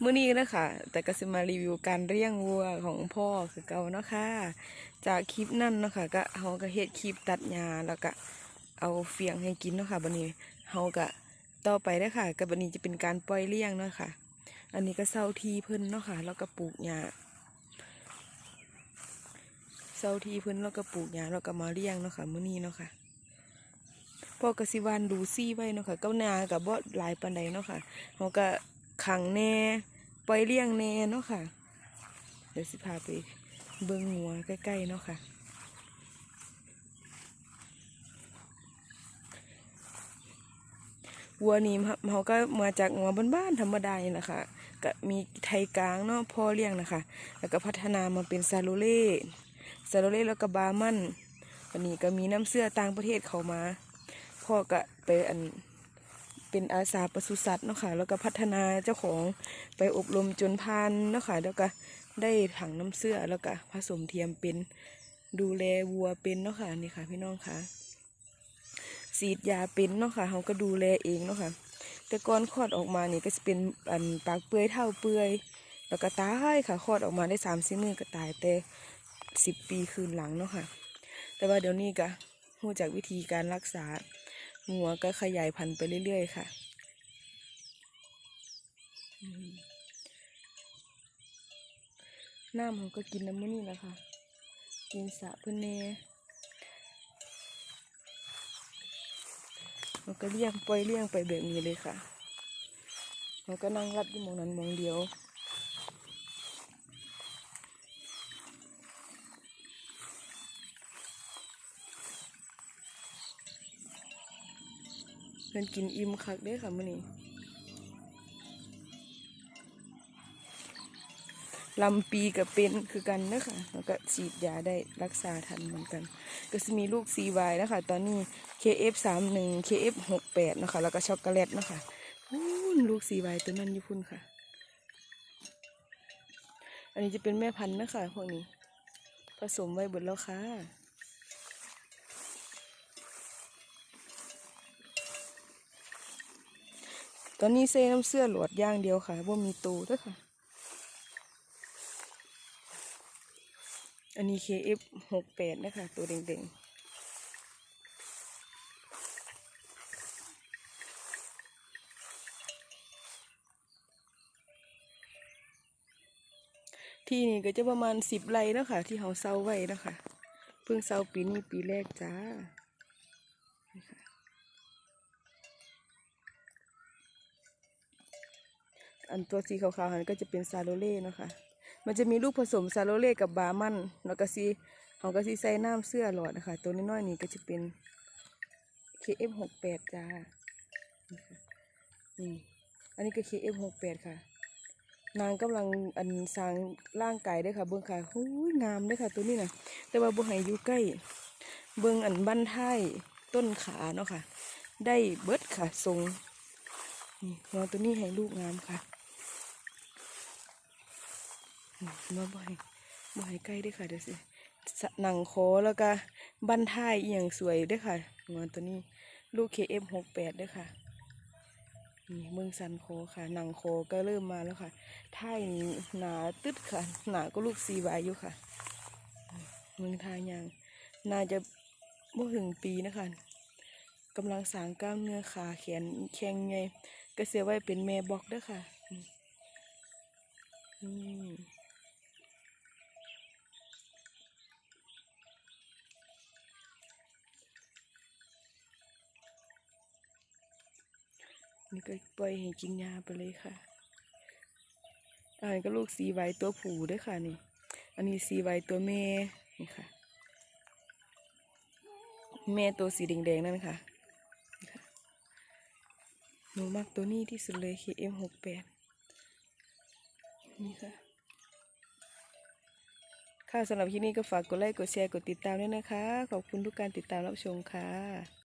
มื้อนี้นะคะแต่ก็สิมารีวิวการเลี้ยงวัวของพ่อคือเก่าเนาะค่ะ จากคลิปนั่นเนาะค่ะก็เฮาก็เฮ็ดคลิปตัดหญ้าแล้วก็เอาเฟียงให้กินเนาะค่ะบัดนี้เฮาก็ต่อไปเด้ค่ะก็บัดนี้จะเป็นการปล่อยเลี้ยงเนาะค่ะ อันนี้ก็เซาทีเพิ่นเนาะค่ะแล้วก็ปลูกหญ้าเซาทีเพิ่นแล้วก็ปลูกหญ้าแล้วก็มาเลี้ยงเนาะค่ะมื้อนี้เนาะค่ะพ่อกสิวานดูซี่ไว้เนาะค่ะเก้านากับบ่หลายปานใดเนาะค่ะเขาก็ ขังแน่ปล่อยเลี้ยงแน่เนาะค่ะ เดี๋ยวสิพาไปเบิ่งงัวใกล้ๆเนาะค่ะ วัวนี้เขาก็มาจากงัวบ้านๆธรรมดาเนี่แหละค่ะก็มีไทยกลางเนาะพ่อเลี้ยงนะคะ แล้วก็พัฒนามาเป็นซาโลเล่ซาโลเล่แล้วก็บามันวันนี้ก็มีน้ำเสื้อต่างประเทศเขามา พ่อก็ไปอัน เป็นอาสาปศุสัตว์เนาะค่ะแล้วก็พัฒนาเจ้าของไปอบรมจนพานเนาะค่ะแล้วก็ได้ถังน้ำเสื้อแล้วก็ผสมเทียมเป็นดูแลวัวเป็นเนาะค่ะนี่ค่ะพี่น้องค่ะสีดยาเป็นเนาะค่ะเขาก็ดูแลเองเนาะค่ะแต่ก่อนคลอดออกมานี่ก็จะเป็นอันปากเปื่อยเท่าเปื่อยแล้วก็ตายค่ะคลอดออกมาได้สามสิบมือก็ตายแต่สิบปีคืนหลังเนาะค่ะแต่ว่าเดี๋ยวนี้ก็รู้จากวิธีการรักษา หัวก็ขยายพันธุ์ไปเรื่อยๆค่ะอืมน้ำเขาก็กินน้ำมันนี่แหละค่ะ กินสะเพื่อนเน่เราก็เลี้ยงปล่อยเลี้ยงไปแบบนี้เลยค่ะเราก็นั่งรับอยู่หมองนั้นมองเดียว เพิ่นกินอิ่มคักเด้ค่ะมื้อนี้ลำปีกับเป็นคือกันเด้อค่ะแล้วก็ฉีดยาได้รักษาทันเหมือนกัน ก็จะมีลูก CY นะคะ ตอนนี้ KF31 KF68 นะคะ แล้วก็ช็อกโกแลตนะคะอู้นลูก CY ตัวนั้นอยู่พุ่นค่ะ อันนี้จะเป็นแม่พันธุ์นะคะพวกนี้ ผสมไว้บนแล้วค่ะ ตอนนี้เซน้ำเสื้อหลวดย่างเดียวค่ะว่ามีตูด้วยค่ะ อันนี้ KF หกแปดนะคะ ตัวเด่งๆที่นี่ก็จะประมาณสิบไร่แล้วค่ะ ที่เขาเซาไว้นะคะเพิ่งเซาปีนี้ปีแรกจ้า อันตัวสีขาวๆหันก็จะเป็นซาโรเล่เนาะค่ะ มันจะมีลูกผสมซาโรเล่กับบามันแล้วก็ซีเขาก็ซีใส่น้ำเสื้อหลอดนะคะ ตัวน้อยๆนี่ก็จะเป็น KF68 จ้านี่อันนี้ก็ KF68 ค่ะ นางกำลังอันสร้างร่างกายเด้วยค่ะ เบิ้องค่ะหูยงามเด้วยค่ะ ตัวนี้นะแต่ว่าบ่ให้อยู่ใกล้ เบิ้องอันบั้นท้ายต้นขาเนาะค่ะ ได้เบิดค่ะทรงนี่ตัวนี้ให้ลูกงามค่ะ มาบ่อยบ่อยใกล้ด้วยค่ะเดี๋ยวสิสะหนังคอแล้วก็บั้นท้ายเอียงสวยด้วยค่ะงอนตัวนี้ลูก KF68 ด้วยค่ะนี่เมืองสันคอค่ะหนังคอก็เริ่มมาแล้วค่ะท้ายนี่หนาตึดค่ะ หนาก็ลูกซีวายอยู่ค่ะ เมืองทายยังน่าจะบ่ถึงปีนะคะกำลังสางกล้ามเนื้อขาแขนแข็งไงก็เสียไว้เป็นแม่บอกด้วยค่ะ อืม นี่ก็ปล่อยให้กินยาไปเลยค่ะ อันนี้ก็ลูกสีไว้ตัวผูด้วยค่ะนี่ อันนี้สีไว้ตัวแม่นี่ค่ะ แม่ตัวสีแดงๆนั่นค่ะ หนูมักตัวนี้ที่สุดเลย KM68 นี่ค่ะค่ะสำหรับที่นี่ก็ฝากกดไลค์ กดแชร์ กดติดตามด้วยนะคะ ขอบคุณทุกการติดตามรับชมค่ะ